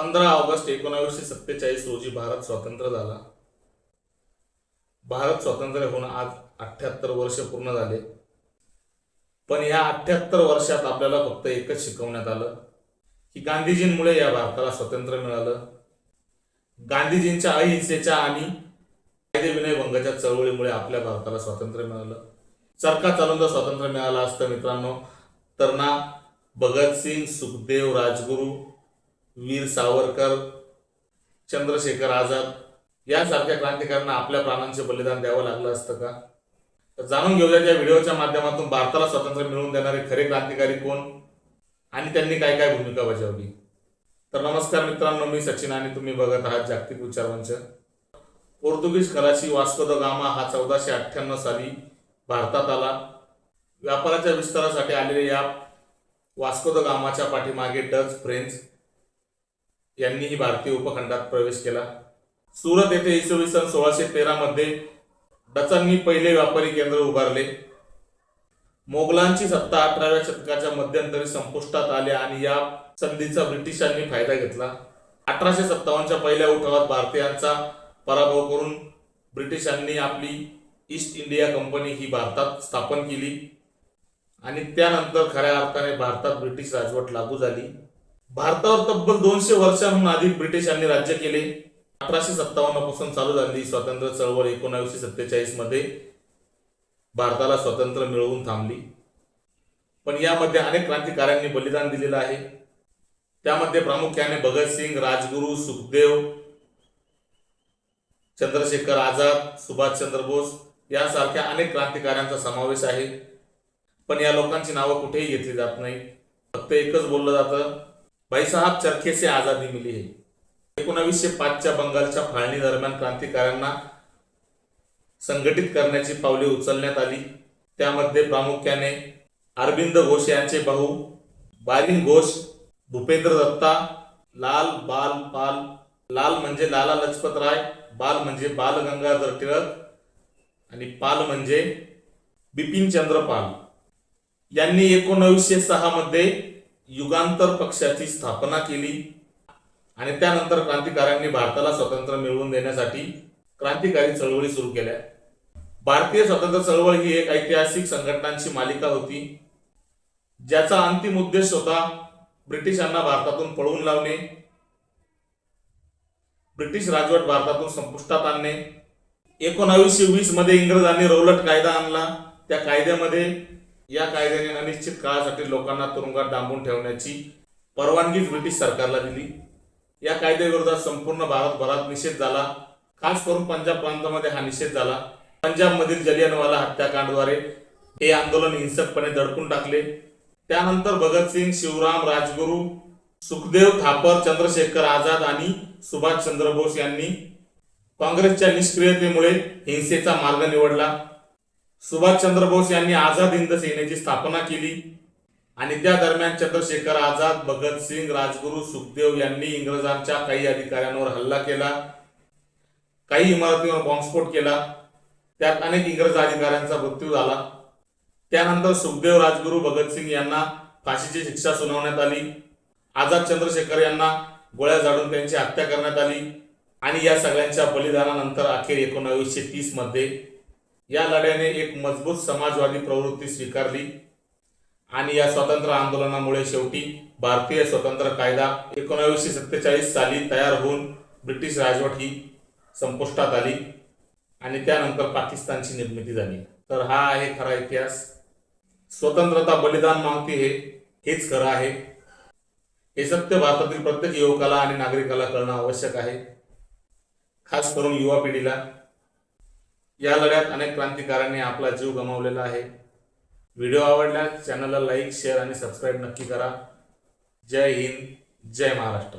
पंधरा ऑगस्ट एकोणावीसशे सत्तेचाळीस रोजी भारत स्वतंत्र झाला. भारत स्वतंत्र होऊन आज अठ्ठ्याहत्तर वर्ष पूर्ण झाले. पण या अठ्ठ्याहत्तर वर्षात आपल्याला फक्त एकच शिकवण्यात आलं की गांधीजींमुळे या भारताला स्वातंत्र्य मिळालं. गांधीजींच्या अहिंसेच्या आणि कायदे विनय भंगाच्या चळवळीमुळे आपल्या भारताला स्वातंत्र्य मिळालं. चरखा चालून जर स्वातंत्र्य मिळालं असतं मित्रांनो तर ना भगतसिंग सुखदेव राजगुरू वीर सावरकर चंद्रशेखर आझाद यासारख्या क्रांतिकारांना आपल्या प्राणांचे बलिदान द्यावं लागलं असतं का? तर जाणून घेऊया या व्हिडिओच्या माध्यमातून भारताला स्वातंत्र्य मिळवून देणारे खरे क्रांतिकारी कोण आणि त्यांनी काय काय भूमिका बजावली. तर नमस्कार मित्रांनो मी सचिन आणि तुम्ही बघत आहात जागतिक विचारमंच पोर्तुगीज खलाशी वास्को द गामा हा चौदाशे अठ्ठ्याण्णव साली भारतात आला. व्यापाराच्या विस्तारासाठी आलेले या वास्को द गामाच्या पाठीमागे डच फ्रेंच यांनीही भारतीय उपखंडात प्रवेश केला. सुरत येथे इसवी सन सोळाशे तेरा मध्ये डचांनी पहिले व्यापारी केंद्र उभारले. मोगलांची सत्ता अठराव्या शतकाच्या मध्यंतरी संपुष्टात आली आणि या संधीचा ब्रिटिशांनी फायदा घेतला. अठराशे सत्तावन्नच्या पहिल्या उठावात भारतीयांचा पराभव करून ब्रिटिशांनी आपली ईस्ट इंडिया कंपनी ही भारतात स्थापन केली. आणि त्यानंतर खऱ्या अर्थाने भारतात ब्रिटिश राजवट लागू झाली. भारतावर तब्बल दोनशे वर्षांहून अधिक ब्रिटिशांनी राज्य केले. अठराशे सत्तावन्नपासून चालू झाली स्वातंत्र्य चळवळ एकोणावीसशे सत्तेचाळीसमध्ये भारताला स्वातंत्र्य मिळवून थांबली. पण यामध्ये अनेक क्रांतिकाऱ्यांनी बलिदान दिलेलं आहे. त्यामध्ये प्रामुख्याने भगतसिंग राजगुरू सुखदेव चंद्रशेखर आझाद सुभाषचंद्र बोस यासारख्या अनेक क्रांतिकाऱ्यांचा समावेश आहे. पण या लोकांची नावं कुठेही घेतली जात नाही. फक्त एकच बोललं जातं भाईसाहेब चरखे से आझादी मिली है। एकोणावीसशे पाचच्या बंगालच्या फाळणी दरम्यान क्रांतिकाऱ्यांना संघटित करण्याची पावले उचलण्यात आली. त्यामध्ये प्रामुख्याने अरविंद घोष यांचे भाऊ बालिन घोष भूपेंद्र दत्ता लाल बाल पाल लाल म्हणजे लाला लजपत राय बाल म्हणजे बाल गंगाधर टिळक आणि पाल म्हणजे बिपिन चंद्र पाल. यांनी एकोणावीसशे सहा मध्ये युगांतर पक्षाची स्थापना केली आणि त्यानंतर क्रांतिकाऱ्यांनी भारताला स्वातंत्र्य मिळवून देण्यासाठी क्रांतिकारी चळवळी सुरू केल्या. भारतीय स्वातंत्र्य चळवळ ही एक ऐतिहासिक संघटनांची मालिका होती ज्याचा अंतिम उद्देश होता ब्रिटिशांना भारतातून पळवून लावणे ब्रिटिश राजवट भारतातून संपुष्टात आणणे. एकोणावीसशे वीसमध्ये इंग्रजांनी रौलट कायदा आणला. त्या कायद्यामध्ये या कायद्याने अनिश्चित काळासाठी लोकांना तुरुंगात डांबून ठेवण्याची परवानगी ब्रिटिश सरकारला दिली. या कायद्याविरोधात संपूर्ण भारतभरात निषेध झाला. खास करून पंजाब प्रांतामध्ये हा निषेध झाला. पंजाबमधील जलियनवाला हत्याकांडद्वारे हे आंदोलन हिंसकपणे दडपून टाकले. त्यानंतर भगतसिंग शिवराम राजगुरू सुखदेव थापर चंद्रशेखर आझाद आणि सुभाषचंद्र बोस यांनी काँग्रेसच्या निष्क्रियतेमुळे हिंसेचा मार्ग निवडला. सुभाषचंद्र बोस यांनी आझाद हिंद सेनेची स्थापना केली. आणि त्या दरम्यान चंद्रशेखर आझाद भगतसिंग राजगुरू सुखदेव यांनी इंग्रजांच्या काही अधिकाऱ्यांवर हल्ला केला. काही इमारतीवर बॉम्बस्फोट केला. त्यात अनेक इंग्रज अधिकाऱ्यांचा मृत्यू झाला. त्यानंतर सुखदेव राजगुरू भगतसिंग यांना फाशीची शिक्षा सुनावण्यात आली. आझाद चंद्रशेखर यांना गोळ्या झाडून त्यांची हत्या करण्यात आली. आणि या सगळ्यांच्या बलिदानानंतर अखेर एकोणावीसशे तीसमध्ये या लढ्याने एक मजबूत समाजवादी प्रवृत्ती स्वीकारली आणि या स्वातंत्र्य आंदोलनामुळे शेवटी भारतीय स्वतंत्र कायदा एकोणावीसशे सत्तेचाळीस साली तयार होऊन ब्रिटिश राजवट ही संपुष्टात आली आणि त्यानंतर पाकिस्तानची निर्मिती झाली. तर हा आहे खरा इतिहास. स्वतंत्रता बलिदान मागते हे हेच खरं आहे. हे सत्य भारतातील प्रत्येक युवकाला आणि नागरिकाला कळणं आवश्यक आहे. खास करून युवा पिढीला. या लढ्यात अनेक क्रांतिकारांनी आपला जीव गमावलेला आहे. व्हिडिओ आवडल्यास चॅनलला लाईक शेअर आणि सबस्क्राईब नक्की करा. जय हिंद जय महाराष्ट्र.